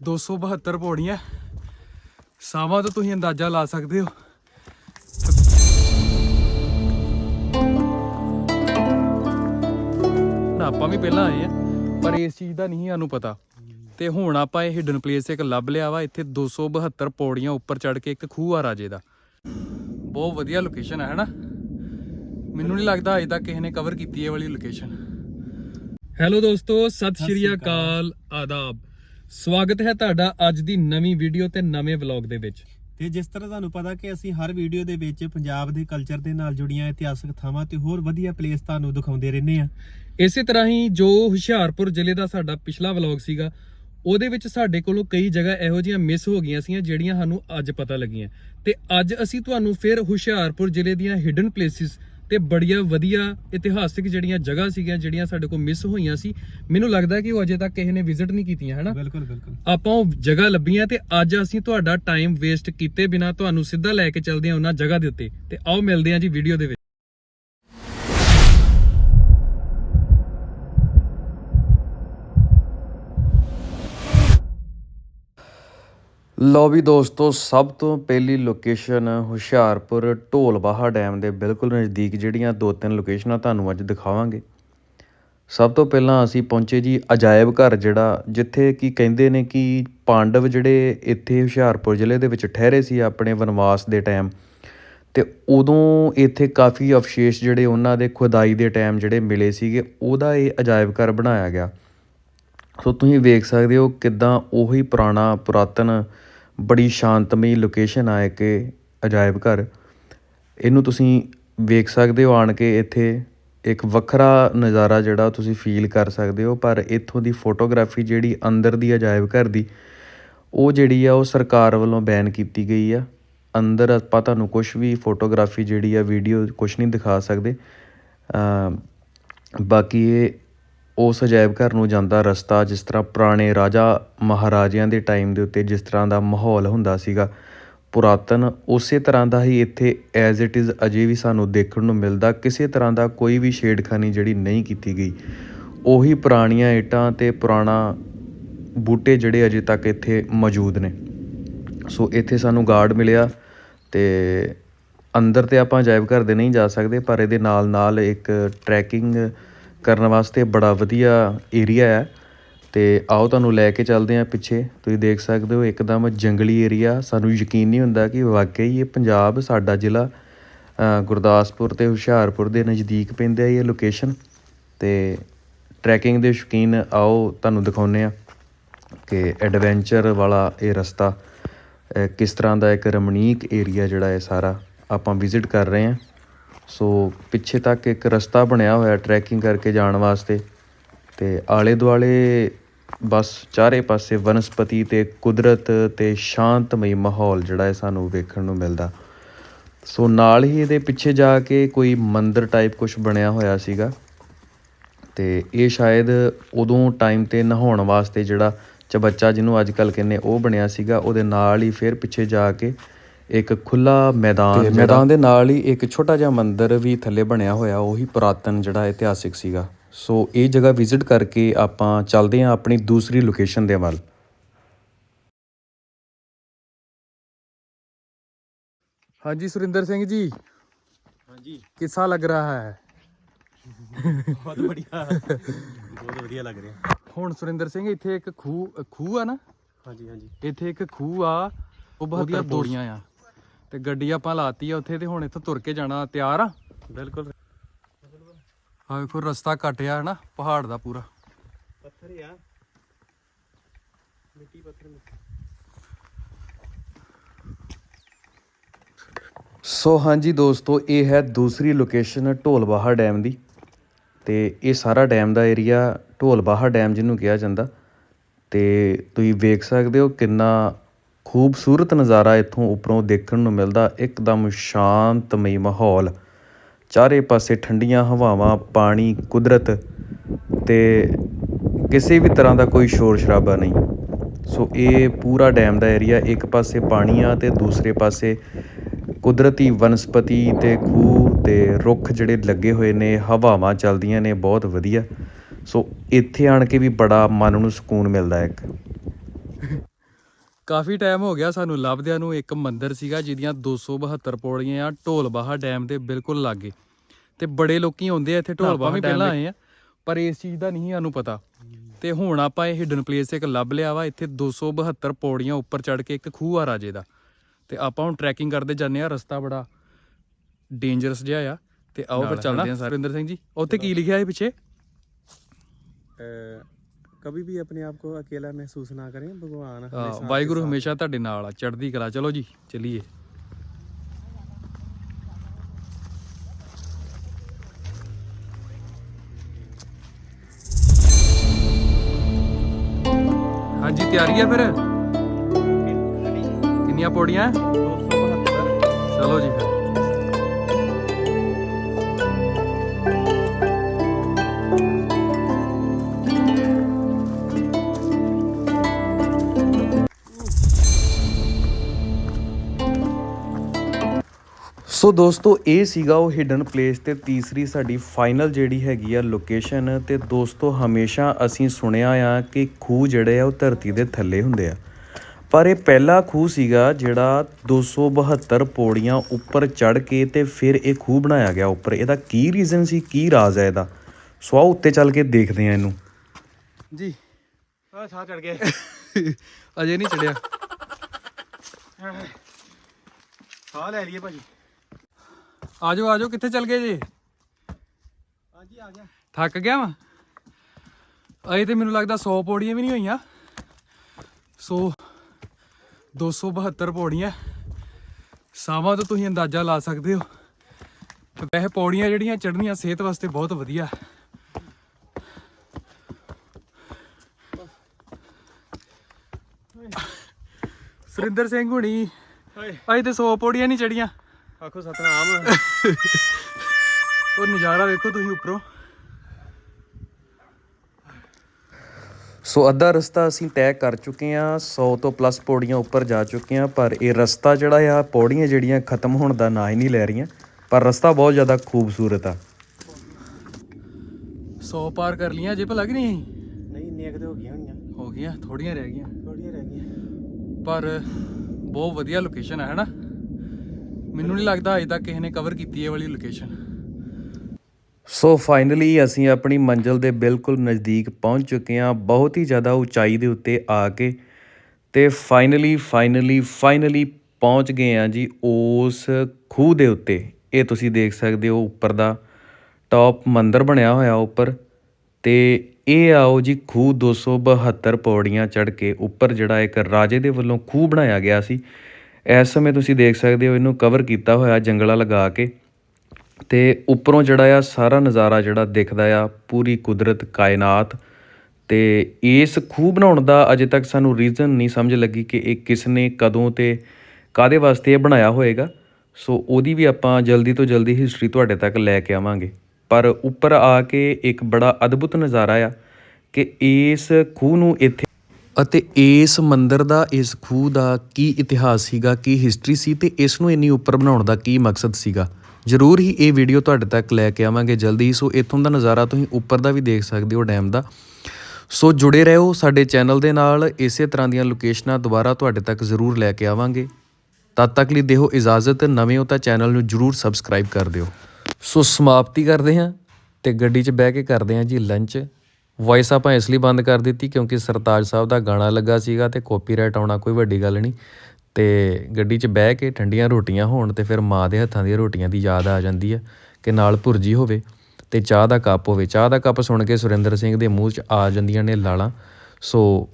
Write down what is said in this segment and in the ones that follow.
272 ਪੌੜੀਆਂ। ਸਾਵਾਂ ਤੋਂ ਤੁਸੀਂ ਅੰਦਾਜ਼ਾ ਲਾ ਸਕਦੇ ਹੋ। ਨਾ ਆਪਾਂ ਵੀ ਪਹਿਲਾਂ ਆਏ ਆ ਪਰ ਇਸ ਚੀਜ਼ ਦਾ ਨਹੀਂ ਸਾਨੂੰ ਪਤਾ। ਤੇ ਹੁਣ ਆਪਾਂ ਇਹ ਹਿਡਨ ਪਲੇਸ ਇੱਕ ਲੱਭ ਲਿਆ ਵਾ ਇੱਥੇ 272 ਪੌੜੀਆਂ ਉੱਪਰ ਚੜ ਕੇ ਇੱਕ ਖੂਹ ਆ ਰਾਜੇ ਦਾ। ਬਹੁਤ ਵਧੀਆ ਲੋਕੇਸ਼ਨ ਹੈ ਹਨਾ ਮੈਨੂੰ ਨਹੀਂ ਲੱਗਦਾ ਅਜੇ ਤੱਕ ਕਿਸੇ ਨੇ ਕਵਰ ਕੀਤੀ ਇਹ ਵਾਲੀ ਲੋਕੇਸ਼ਨ ਹੈਲੋ ਦੋਸਤੋ ਸਤਿ ਸ਼੍ਰੀ ਅਕਾਲ ਆਦਾਬ। ਸਵਾਗਤ ਹੈ ਤੁਹਾਡਾ ਅੱਜ ਦੀ ਨਵੀਂ ਵੀਡੀਓ ਤੇ ਨਵੇਂ ਵਲੌਗ ਦੇ ਵਿੱਚ। ਤੇ ਜਿਸ ਤਰ੍ਹਾਂ ਤੁਹਾਨੂੰ ਪਤਾ ਕਿ ਅਸੀਂ ਹਰ ਵੀਡੀਓ ਦੇ ਵਿੱਚ ਪੰਜਾਬ ਦੇ ਕਲਚਰ ਦੇ ਨਾਲ ਜੁੜੀਆਂ ਇਤਿਹਾਸਕ ਥਾਵਾਂ ਤੇ ਹੋਰ ਵਧੀਆ ਪਲੇਸ ਤੁਹਾਨੂੰ ਦਿਖਾਉਂਦੇ ਰਹਿੰਦੇ ਆ ਇਸੇ ਤਰ੍ਹਾਂ ਹੀ ਜੋ ਹੁਸ਼ਿਆਰਪੁਰ ਜ਼ਿਲ੍ਹੇ ਦਾ ਸਾਡਾ ਪਿਛਲਾ ਵਲੌਗ ਸੀਗਾ ਉਹਦੇ ਵਿੱਚ ਸਾਡੇ ਕੋਲੋਂ ਕਈ ਜਗ੍ਹਾ ਇਹੋ ਜਿਹੀਆਂ ਮਿਸ ਹੋ ਗਈਆਂ ਸੀਆਂ ਜਿਹੜੀਆਂ ਸਾਨੂੰ ਅੱਜ ਪਤਾ ਲੱਗੀਆਂ। ਤੇ ਅੱਜ ਅਸੀਂ ਤੁਹਾਨੂੰ ਫਿਰ ਹੁਸ਼ਿਆਰਪੁਰ ਜ਼ਿਲ੍ਹੇ ਦੀਆਂ ਹਿਡਨ ਪਲੇਸਿਸ ਤੇ ਬੜੀਆਂ ਵਧੀਆ ਇਤਿਹਾਸਿਕ ਜਿਹੜੀਆਂ ਜਗ੍ਹਾ ਸੀਗੀਆਂ ਜਿਹੜੀਆਂ ਸਾਡੇ ਕੋਲ ਮਿਸ ਹੋਈਆਂ ਸੀ। ਮੈਨੂੰ ਲੱਗਦਾ ਕਿ ਉਹ ਅਜੇ ਤੱਕ ਕਿਸੇ ਨੇ ਵਿਜ਼ਿਟ ਨਹੀਂ ਕੀਤੀਆਂ ਹਨਾ? ਬਿਲਕੁਲ ਬਿਲਕੁਲ। ਆਪਾਂ ਉਹ ਜਗ੍ਹਾ ਲੱਭੀਆਂ ਤੇ ਅੱਜ ਅਸੀਂ ਤੁਹਾਡਾ ਟਾਈਮ ਵੇਸਟ ਕੀਤੇ ਬਿਨਾ ਤੁਹਾਨੂੰ ਸਿੱਧਾ ਲੈ ਕੇ ਚੱਲਦੇ ਹਾਂ ਉਹਨਾਂ ਜਗ੍ਹਾ ਦੇ ਉੱਤੇ। ਤੇ ਆਓ ਮਿਲਦੇ ਹਾਂ ਜੀ ਵੀਡੀਓ ਦੇ ਵਿੱਚ। ਲਓ ਵੀ ਦੋਸਤੋ, ਸਭ ਤੋਂ ਪਹਿਲੀ ਲੋਕੇਸ਼ਨ ਹੁਸ਼ਿਆਰਪੁਰ ਢੋਲਬਾਹਾ ਡੈਮ ਦੇ ਬਿਲਕੁਲ ਨਜ਼ਦੀਕ ਜਿਹੜੀਆਂ ਦੋ ਤਿੰਨ ਲੋਕੇਸ਼ਨਾਂ ਤੁਹਾਨੂੰ ਅੱਜ ਦਿਖਾਵਾਂਗੇ। ਸਭ ਤੋਂ ਪਹਿਲਾਂ ਅਸੀਂ ਪਹੁੰਚੇ ਜੀ ਅਜਾਇਬ ਘਰ ਜਿਹੜਾ, ਜਿੱਥੇ ਕੀ ਕਹਿੰਦੇ ਨੇ ਕਿ ਪਾਂਡਵ ਜਿਹੜੇ ਇੱਥੇ ਹੁਸ਼ਿਆਰਪੁਰ ਜ਼ਿਲ੍ਹੇ ਦੇ ਵਿੱਚ ਠਹਿਰੇ ਸੀ ਆਪਣੇ ਵਨਵਾਸ ਦੇ ਟਾਈਮ। ਤੇ ਉਦੋਂ ਇੱਥੇ ਕਾਫੀ ਅਵਸ਼ੇਸ਼ ਜਿਹੜੇ ਉਹਨਾਂ ਦੇ ਖੁਦਾਈ ਦੇ ਟਾਈਮ ਜਿਹੜੇ ਮਿਲੇ ਸੀਗੇ, ਉਹਦਾ ਇਹ ਅਜਾਇਬ ਘਰ ਬਣਾਇਆ ਗਿਆ। ਸੋ ਤੁਸੀਂ ਵੇਖ ਸਕਦੇ ਹੋ ਕਿੱਦਾਂ ਉਹੀ ਪੁਰਾਣਾ, ਪੁਰਾਤਨ, ਬੜੀ ਸ਼ਾਂਤਮਈ ਲੋਕੇਸ਼ਨ ਆ ਇੱਕ ਅਜਾਇਬ ਘਰ। ਇਹਨੂੰ ਤੁਸੀਂ ਵੇਖ ਸਕਦੇ ਹੋ ਆਣ ਕੇ ਇੱਥੇ ਇੱਕ ਵੱਖਰਾ ਨਜ਼ਾਰਾ ਜਿਹੜਾ ਤੁਸੀਂ ਫੀਲ ਕਰ ਸਕਦੇ ਹੋ, ਪਰ ਇੱਥੋਂ ਦੀ ਫੋਟੋਗ੍ਰਾਫੀ ਜਿਹੜੀ ਅੰਦਰ ਦੀ ਅਜਾਇਬ ਘਰ ਦੀ, ਉਹ ਜਿਹੜੀ ਆ ਉਹ ਸਰਕਾਰ ਵੱਲੋਂ ਬੈਨ ਕੀਤੀ ਗਈ ਆ। ਅੰਦਰ ਆਪਾਂ ਤੁਹਾਨੂੰ ਕੁਝ ਵੀ ਫੋਟੋਗ੍ਰਾਫੀ ਜਿਹੜੀ ਆ ਵੀਡੀਓ ਕੁਝ ਨਹੀਂ ਦਿਖਾ ਸਕਦੇ। ਬਾਕੀ ਇਹ ਉਸ ਅਜਾਇਬ ਘਰ ਨੂੰ ਜਾਂਦਾ ਰਸਤਾ ਜਿਸ ਤਰ੍ਹਾਂ ਪੁਰਾਣੇ ਰਾਜਾ ਮਹਾਰਾਜਿਆਂ ਦੇ ਟਾਈਮ ਦੇ ਉੱਤੇ ਜਿਸ ਤਰ੍ਹਾਂ ਦਾ ਮਾਹੌਲ ਹੁੰਦਾ ਸੀਗਾ। ਪੁਰਾਤਨ ਉਸੇ ਤਰ੍ਹਾਂ ਦਾ ਹੀ ਇੱਥੇ ਐਜ਼ ਇਟ ਇਜ਼ ਅਜੇ ਵੀ ਸਾਨੂੰ ਦੇਖਣ ਨੂੰ ਮਿਲਦਾ, ਕਿਸੇ ਤਰ੍ਹਾਂ ਦਾ ਕੋਈ ਵੀ ਛੇੜਖਾਨੀ ਜਿਹੜੀ ਨਹੀਂ ਕੀਤੀ ਗਈ। ਉਹੀ ਪੁਰਾਣੀਆਂ ਇੱਟਾਂ ਤੇ ਪੁਰਾਣਾ ਬੂਟੇ ਜਿਹੜੇ ਅਜੇ ਤੱਕ ਇੱਥੇ ਮੌਜੂਦ ਨੇ। ਸੋ ਇੱਥੇ ਸਾਨੂੰ ਗਾਰਡ ਮਿਲਿਆ ਤੇ ਅੰਦਰ ਤੇ ਆਪਾਂ ਅਜਾਇਬ ਘਰ ਦੇ ਨਹੀਂ ਜਾ ਸਕਦੇ, ਪਰ ਇਹਦੇ ਨਾਲ ਨਾਲ ਇੱਕ ਟਰੈਕਿੰਗ ਕਰਨ ਵਾਸਤੇ ਬੜਾ ਵਧੀਆ ਏਰੀਆ ਹੈ। ਅਤੇ ਆਓ ਤੁਹਾਨੂੰ ਲੈ ਕੇ ਚੱਲਦੇ ਹਾਂ ਪਿੱਛੇ। ਤੁਸੀਂ ਦੇਖ ਸਕਦੇ ਹੋ, ਇੱਕਦਮ ਜੰਗਲੀ ਏਰੀਆ ਸਾਨੂੰ ਯਕੀਨ ਨਹੀਂ ਹੁੰਦਾ ਕਿ ਵਾਕਈ ਇਹ ਪੰਜਾਬ, ਸਾਡਾ ਜ਼ਿਲ੍ਹਾ ਗੁਰਦਾਸਪੁਰ ਅਤੇ ਹੁਸ਼ਿਆਰਪੁਰ ਦੇ ਨਜ਼ਦੀਕ ਪੈਂਦਾ ਇਹ ਲੋਕੇਸ਼ਨ ਅਤੇ ਟਰੈਕਿੰਗ ਦੇ ਸ਼ੌਕੀਨ ਆਓ, ਤੁਹਾਨੂੰ ਦਿਖਾਉਂਦੇ ਆ ਕਿ ਐਡਵੈਂਚਰ ਵਾਲਾ ਇਹ ਰਸਤਾ ਕਿਸ ਤਰ੍ਹਾਂ ਦਾ ਇੱਕ ਰਮਣੀਕ ਏਰੀਆ ਜਿਹੜਾ ਹੈ ਸਾਰਾ ਆਪਾਂ ਵਿਜ਼ਿਟ ਕਰ ਰਹੇ ਹਾਂ। ਸੋ ਪਿੱਛੇ ਤੱਕ ਇੱਕ ਰਸਤਾ ਬਣਿਆ ਹੋਇਆ ਟਰੈਕਿੰਗ ਕਰਕੇ ਜਾਣ ਵਾਸਤੇ ਤੇ ਆਲੇ ਦੁਆਲੇ ਬਸ ਚਾਰੇ ਪਾਸੇ ਵਨਸਪਤੀ ਤੇ ਕੁਦਰਤ ਤੇ ਸ਼ਾਂਤਮਈ ਮਾਹੌਲ ਜਿਹੜਾ ਹੈ ਸਾਨੂੰ ਵੇਖਣ ਨੂੰ ਮਿਲਦਾ। ਸੋ ਨਾਲ ਹੀ ਇਹਦੇ ਪਿੱਛੇ ਜਾ ਕੇ ਕੋਈ ਮੰਦਿਰ ਟਾਈਪ ਕੁਝ ਬਣਿਆ ਹੋਇਆ ਸੀਗਾ ਤੇ ਇਹ ਸ਼ਾਇਦ ਉਦੋਂ ਟਾਈਮ ਤੇ ਨਹਾਉਣ ਵਾਸਤੇ ਜਿਹੜਾ ਚਬੱਚਾ ਜਿਹਨੂੰ ਅੱਜ ਕੱਲ ਕਹਿੰਦੇ ਉਹ ਬਣਿਆ ਸੀਗਾ, ਉਹਦੇ ਨਾਲ ਹੀ ਫਿਰ ਪਿੱਛੇ ਜਾ ਕੇ ਇੱਕ ਖੁੱਲਾ ਮੈਦਾਨ ਤੇ ਮੈਦਾਨ ਦੇ ਨਾਲ ਹੀ ਇੱਕ ਛੋਟਾ ਜਿਹਾ ਮੰਦਿਰ ਵੀ ਥੱਲੇ ਬਣਿਆ ਹੋਇਆ ਉਹੀ ਪੁਰਾਤਨ ਜਿਹੜਾ ਇਤਿਹਾਸਿਕ ਸੀਗਾ। ਸੋ ਇਹ ਜਗ੍ਹਾ ਵਿਜ਼ਿਟ ਕਰਕੇ ਆਪਾਂ ਚੱਲਦੇ ਹਾਂ ਆਪਣੀ ਦੂਸਰੀ ਲੋਕੇਸ਼ਨ ਦੇ ਵੱਲ। ਹਾਂਜੀ ਸੁਰਿੰਦਰ ਸਿੰਘ ਜੀ। ਹਾਂਜੀ। ਕਿਸਾ ਲੱਗ ਰਹਾ ਹੈ? ਬਹੁਤ ਬੜੀਆ ਬਹੁਤ ਵਧੀਆ ਲੱਗ ਰਿਹਾ। ਹੁਣ ਸੁਰਿੰਦਰ ਸਿੰਘ ਇੱਥੇ ਇੱਕ ਖੂਹ ਖੂਹ ਆ ਨਾ? ਹਾਂਜੀ ਹਾਂਜੀ। ਇੱਥੇ ਇੱਕ ਖੂਹ ਆ ਉਹ ਬਹੁਤ ਬੋੜੀਆਂ ਆ। ਤੇ ਗੱਡੀ ਆਪਾਂ ਲਾਤੀ ਆ ਉੱਥੇ ਤੇ ਹੁਣ ਇੱਥੋਂ ਤੁਰ ਕੇ ਜਾਣਾ ਤਿਆਰ ਆ? ਬਿਲਕੁਲ। ਆ ਵੇਖੋ ਰਸਤਾ ਕੱਟਿਆ ਹੈ ਨਾ ਪਹਾੜ ਦਾ ਪੂਰਾ। ਪੱਥਰ ਆ। ਮਿੱਟੀ ਪੱਥਰ ਮਿੱਟੀ। ਸੋ ਹਾਂਜੀ ਦੋਸਤੋ ਇਹ ਹੈ ਦੂਸਰੀ ਲੋਕੇਸ਼ਨ ਢੋਲਬਾਹਾ ਡੈਮ ਦੀ। ਤੇ ਇਹ ਸਾਰਾ ਡੈਮ ਦਾ ਏਰੀਆ ਢੋਲਬਾਹਾ ਡੈਮ ਜਿਹਨੂੰ ਕਿਹਾ ਜਾਂਦਾ। ਤੇ ਤੁਸੀਂ ਵੇਖ ਸਕਦੇ ਹੋ ਕਿੰਨਾ ਖੂਬਸੂਰਤ ਨਜ਼ਾਰਾ ਇੱਥੋਂ ਉੱਪਰੋਂ ਦੇਖਣ ਨੂੰ ਮਿਲਦਾ, ਇੱਕਦਮ ਸ਼ਾਂਤਮਈ ਮਾਹੌਲ। ਚਾਰੇ ਪਾਸੇ ਠੰਡੀਆਂ ਹਵਾਵਾਂ, ਪਾਣੀ, ਕੁਦਰਤ ਤੇ ਕਿਸੇ ਵੀ ਤਰ੍ਹਾਂ ਦਾ ਕੋਈ ਸ਼ੋਰ ਸ਼ਰਾਬਾ ਨਹੀਂ। ਸੋ ਇਹ ਪੂਰਾ ਡੈਮ ਦਾ ਏਰੀਆ, ਇੱਕ ਪਾਸੇ ਪਾਣੀ ਆ ਤੇ ਦੂਸਰੇ ਪਾਸੇ ਕੁਦਰਤੀ ਵਨਸਪਤੀ ਤੇ ਖੂਹ ਤੇ ਰੁੱਖ ਜਿਹੜੇ ਲੱਗੇ ਹੋਏ ਨੇ, ਹਵਾਵਾਂ ਚੱਲਦੀਆਂ ਨੇ, ਬਹੁਤ ਵਧੀਆ। ਸੋ ਇੱਥੇ ਆਣ ਕੇ ਵੀ ਬੜਾ ਮਨ ਨੂੰ ਸਕੂਨ ਮਿਲਦਾ ਹੈ ਇੱਕ। ਕਾਫੀ ਟਾਈਮ ਹੋ ਗਿਆ ਸਾਨੂੰ ਲੱਭਦਿਆਂ ਨੂੰ ਇੱਕ ਮੰਦਿਰ ਸੀਗਾ ਜਿਹਦੀਆਂ 272 ਪੌੜੀਆਂ ਆ ਢੋਲਬਾਹਾ ਡੈਮ ਦੇ ਬਿਲਕੁਲ ਲਾਗੇ। ਤੇ ਬੜੇ ਲੋਕੀ ਆਉਂਦੇ ਆ ਇੱਥੇ ਢੋਲਬਾਹਾ ਵੀ ਪਹਿਲਾਂ ਆਏ ਆ ਪਰ ਇਸ ਚੀਜ਼ ਦਾ ਨਹੀਂ ਸਾਨੂੰ ਪਤਾ। ਤੇ ਹੁਣ ਆਪਾਂ ਇਹ ਹਿਡਨ ਪਲੇਸ ਇੱਕ ਲੱਭ ਲਿਆ ਵਾ ਇੱਥੇ 272 ਪੌੜੀਆਂ ਉੱਪਰ ਚੜ ਕੇ ਇੱਕ ਖੂਹ ਆ ਰਾਜੇ ਦਾ। ਤੇ ਆਪਾਂ ਹੁਣ ਟਰੈਕਿੰਗ ਕਰਦੇ ਜਾਂਦੇ ਆ ਰਸਤਾ ਬੜਾ ਡੇਂਜਰਸ ਜਿਹਾ ਆ। ਤੇ ਆਓ ਫਿਰ ਚੱਲਦੇ ਆ ਸਰਵਿੰਦਰ ਸਿੰਘ ਜੀ ਉੱਥੇ ਕੀ ਲਿਖਿਆ ਹੈ ਪਿੱਛੇ? कभी भी अपने आप को अकेला महसूस ना करें भगवान हमेशा आपके ਵਾਹਿਗੁਰੂ ਸਾਥ ਹਮੇਸ਼ਾ ਤੁਹਾਡੇ ਨਾਲ ਆ ਚੜ੍ਹਦੀ ਕਲਾ ਚਲੋ ਜੀ ਚਲੀਏ। ਹਾਂਜੀ ਤਿਆਰੀ ਆ ਫਿਰ? ਕਿੰਨੀਆਂ ਪੌੜੀਆਂ? ਹੈ? 272 ਚਲੋ ਜੀ ਫਿਰ। ਸੋ ਦੋਸਤੋ ਇਹ ਸੀਗਾ ਉਹ ਹਿਡਨ ਪਲੇਸ ਤੇ ਤੀਸਰੀ ਸਾਡੀ ਫਾਈਨਲ ਜਿਹੜੀ ਹੈਗੀ ਆ ਲੋਕੇਸ਼ਨ ਤੇ ਦੋਸਤੋ ਹਮੇਸ਼ਾ ਅਸੀਂ ਸੁਣਿਆ ਆ ਕਿ ਖੂਹ ਜਿਹੜੇ ਆ ਉਹ ਧਰਤੀ ਦੇ ਥੱਲੇ ਹੁੰਦੇ ਆ। ਪਰ ਇਹ ਪਹਿਲਾ ਖੂਹ ਸੀਗਾ ਜਿਹੜਾ 272 ਪੌੜੀਆਂ ਉੱਪਰ ਚੜ ਕੇ ਤੇ ਫਿਰ ਇਹ ਖੂਹ ਬਣਾਇਆ ਗਿਆ ਉੱਪਰ। ਇਹਦਾ ਕੀ ਰੀਜ਼ਨ ਸੀ ਕੀ ਰਾਜ਼ ਹੈ ਇਹਦਾ? ਸੋ ਆਓ ਉੱਤੇ ਚੱਲ ਕੇ ਦੇਖਦੇ ਆ ਇਹਨੂੰ। ਜੀ। ਆ ਸਾਹ ਚੜ ਗਏ ਅਜੇ ਨਹੀਂ ਚੜਿਆ ਸਾਹ ਲੈ ਲਈਏ ਭਾਜੀ। ਆਜੋ ਆਜੋ ਕਿੱਥੇ ਚੱਲ ਗਏ ਜੀ? ਹਾਂਜੀ ਆ ਗਿਆ ਥੱਕ ਗਿਆ ਵਾ? ਅਜੇ ਤੇ ਮੈਨੂੰ ਲੱਗਦਾ 100 ਪੌੜੀਆਂ ਵੀ ਨਹੀਂ ਹੋਈਆਂ। ਸੋ 272 ਪੌੜੀਆਂ। ਸਾਵਾਂ ਤੋਂ ਤੁਸੀਂ ਅੰਦਾਜ਼ਾ ਲਾ ਸਕਦੇ ਹੋ। ਤੇ ਵੈਸੇ ਪੌੜੀਆਂ ਜਿਹੜੀਆਂ ਚੜ੍ਹਨੀਆਂ ਸਿਹਤ ਵਾਸਤੇ ਬਹੁਤ ਵਧੀਆ। ਸੁਰਿੰਦਰ ਸਿੰਘ ਹੁਣੀ ਅਜੇ ਤੇ 100 ਪੌੜੀਆਂ ਨਹੀਂ ਚੜੀਆਂ ਆਖੋ ਸਤਨਾਮ। ਉਹ ਨਜ਼ਾਰਾ ਵੇਖੋ ਤੁਸੀਂ ਉੱਪਰੋਂ। ਸੋ ਅੱਧਾ ਰਸਤਾ ਅਸੀਂ ਤੈਅ ਕਰ ਚੁੱਕੇ ਹਾਂ 100 ਤੋਂ ਪਲੱਸ ਪੌੜੀਆਂ ਉੱਪਰ ਜਾ ਚੁੱਕੇ ਹਾਂ ਪਰ ਇਹ ਰਸਤਾ ਜਿਹੜਾ ਆ ਪੌੜੀਆਂ ਜਿਹੜੀਆਂ ਖਤਮ ਹੋਣ ਦਾ ਨਾਂ ਹੀ ਨਹੀਂ ਲੈ ਰਹੀਆਂ ਪਰ ਰਸਤਾ ਬਹੁਤ ਜ਼ਿਆਦਾ ਖੂਬਸੂਰਤ ਆ। 100 ਪਾਰ ਕਰ ਲੀਆਂ ਜੇ ਭਲਾ ਕਿ ਨਹੀਂ? ਨਹੀਂ ਇੰਨੀਆਂ ਕਿਤੇ ਹੋ ਗਈਆਂ ਹੋਣੀਆਂ। ਹੋ ਗਈਆਂ ਥੋੜੀਆਂ ਰਹਿ ਗਈਆਂ। ਥੋੜੀਆਂ ਰਹਿ ਗਈਆਂ। ਪਰ ਬਹੁਤ ਵਧੀਆ ਲੋਕੇਸ਼ਨ ਹੈ ਹਨਾ ਮੈਨੂੰ ਨਹੀਂ ਲੱਗਦਾ ਅਜੇ ਤੱਕ ਕਿਸੇ ਨੇ ਕਵਰ ਕੀਤੀ ਇਹ ਵਾਲੀ ਲੋਕੇਸ਼ਨ ਸੋ ਫਾਈਨਲੀ ਅਸੀਂ ਆਪਣੀ ਮੰਜ਼ਿਲ ਦੇ ਬਿਲਕੁਲ ਨਜ਼ਦੀਕ ਪਹੁੰਚ ਚੁੱਕੇ ਹਾਂ, ਬਹੁਤ ਹੀ ਜ਼ਿਆਦਾ ਉਚਾਈ ਦੇ ਉੱਤੇ ਆ ਕੇ। ਤੇ ਫਾਈਨਲੀ ਫਾਈਨਲੀ ਫਾਈਨਲੀ ਪਹੁੰਚ ਗਏ ਹਾਂ ਜੀ ਉਸ ਖੂਹ ਦੇ ਉੱਤੇ। ਇਹ ਤੁਸੀਂ ਦੇਖ ਸਕਦੇ ਹੋ ਉੱਪਰ ਦਾ ਟੌਪ ਮੰਦਰ ਬਣਿਆ ਹੋਇਆ ਉੱਪਰ। ਤੇ ਇਹ ਆਓ ਜੀ ਖੂਹ 272 ਪੌੜੀਆਂ ਚੜ੍ਹ ਕੇ ਉੱਪਰ, ਜਿਹੜਾ ਇੱਕ ਰਾਜੇ ਦੇ ਵੱਲੋਂ ਖੂਹ ਬਣਾਇਆ ਗਿਆ ਸੀ। ਇਸ ਸਮੇਂ ਤੁਸੀਂ ਦੇਖ ਸਕਦੇ ਹੋ ਇਹਨੂੰ ਕਵਰ ਕੀਤਾ ਹੋਇਆ ਜੰਗਲਾ ਲਗਾ ਕੇ। ਤੇ ਉੱਪਰੋਂ ਜਿਹੜਾ ਆ ਸਾਰਾ ਨਜ਼ਾਰਾ ਜਿਹੜਾ ਦਿਖਦਾ ਆ, ਪੂਰੀ ਕੁਦਰਤ, ਕਾਇਨਾਤ। ਤੇ ਇਸ ਖੂਹ ਬਣਾਉਣ ਦਾ ਅਜੇ ਤੱਕ ਸਾਨੂੰ ਰੀਜ਼ਨ ਨਹੀਂ ਸਮਝ ਲੱਗੀ ਕਿ ਇਹ ਕਿਸ ਨੇ ਕਦੋਂ ਤੇ ਕਾਦੇ ਵਾਸਤੇ ਇਹ ਬਣਾਇਆ ਹੋਏਗਾ। ਸੋ ਉਹਦੀ ਵੀ ਆਪਾਂ ਜਲਦੀ ਤੋਂ ਜਲਦੀ ਹਿਸਟਰੀ ਤੁਹਾਡੇ ਤੱਕ ਲੈ ਕੇ ਆਵਾਂਗੇ। ਪਰ ਉੱਪਰ ਆ ਕੇ ਇੱਕ ਬੜਾ ਅਦਭੁਤ ਨਜ਼ਾਰਾ ਆ ਕਿ ਇਸ ਖੂਹ ਨੂੰ ਇੱਥੇ ਅਤੇ ਇਸ ਮੰਦਰ ਦਾ, ਇਸ ਖੂਹ ਦਾ ਕੀ ਇਤਿਹਾਸ ਸੀਗਾ, ਕੀ ਹਿਸਟਰੀ ਸੀ ਅਤੇ ਇਸ ਨੂੰ ਇੰਨੀ ਉੱਪਰ ਬਣਾਉਣ ਦਾ ਕੀ ਮਕਸਦ ਸੀਗਾ? ਜ਼ਰੂਰ ਹੀ ਇਹ ਵੀਡੀਓ ਤੁਹਾਡੇ ਤੱਕ ਲੈ ਕੇ ਆਵਾਂਗੇ ਜਲਦੀ ਹੀ। ਸੋ ਇੱਥੋਂ ਦਾ ਨਜ਼ਾਰਾ ਤੁਸੀਂ ਉੱਪਰ ਦਾ ਵੀ ਦੇਖ ਸਕਦੇ ਹੋ ਡੈਮ ਦਾ। ਸੋ ਜੁੜੇ ਰਹੋ ਸਾਡੇ ਚੈਨਲ ਦੇ ਨਾਲ। ਇਸੇ ਤਰ੍ਹਾਂ ਦੀਆਂ ਲੋਕੇਸ਼ਨਾਂ ਦੁਬਾਰਾ ਤੁਹਾਡੇ ਤੱਕ ਜ਼ਰੂਰ ਲੈ ਕੇ ਆਵਾਂਗੇ। ਤਦ ਤੱਕ ਲਈ ਦਿਓ ਇਜਾਜ਼ਤ। ਨਵੇਂ ਹੋ ਤਾਂ ਚੈਨਲ ਨੂੰ ਜ਼ਰੂਰ ਸਬਸਕ੍ਰਾਈਬ ਕਰ ਦਿਓ। ਸੋ ਸਮਾਪਤੀ ਕਰਦੇ ਹਾਂ ਤੇ ਗੱਡੀ 'ਚ ਬਹਿ ਕੇ ਕਰਦੇ ਹਾਂ ਜੀ ਲੰਚ ਵੌਇਸ ਆਪਾਂ ਇਸ ਲਈ ਬੰਦ ਕਰ ਦਿੱਤੀ ਕਿਉਂਕਿ ਸਰਤਾਜ ਸਾਹਿਬ ਦਾ ਗਾਣਾ ਲੱਗਾ ਸੀਗਾ ਤੇ ਕਾਪੀਰਾਈਟ ਆਉਣਾ ਕੋਈ ਵੱਡੀ ਗੱਲ ਨਹੀਂ। ਤੇ ਗੱਡੀ 'ਚ ਬਹਿ ਕੇ ਠੰਡੀਆਂ ਰੋਟੀਆਂ ਹੋਣ ਤੇ ਫਿਰ ਮਾਂ ਦੇ ਹੱਥਾਂ ਦੀਆਂ ਰੋਟੀਆਂ ਦੀ ਯਾਦ ਆ ਜਾਂਦੀ ਹੈ ਕਿ ਨਾਲ ਭੁਰਜੀ ਹੋਵੇ ਤੇ ਚਾਹ ਦਾ ਕੱਪ ਹੋਵੇ। ਚਾਹ ਦਾ ਕੱਪ ਸੁਣ ਕੇ ਸੁਰਿੰਦਰ ਸਿੰਘ ਦੇ ਮੂੰਹ 'ਚ ਆ ਜਾਂਦੀਆਂ ਨੇ ਲਾਲਾਂ। ਸੋ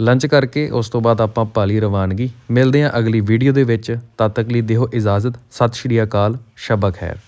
ਲੰਚ ਕਰਕੇ ਉਸ ਤੋਂ ਬਾਅਦ ਆਪਾਂ ਪਾਲੀ ਰਵਾਨਗੀ। ਮਿਲਦੇ ਹਾਂ ਅਗਲੀ ਵੀਡੀਓ ਦੇ ਵਿੱਚ। ਤਦ ਤੱਕ ਲਈ ਦਿਓ ਇਜਾਜ਼ਤ। ਸਤਿ ਸ਼੍ਰੀ ਅਕਾਲ। ਸ਼ਬਕ ਖੈਰ।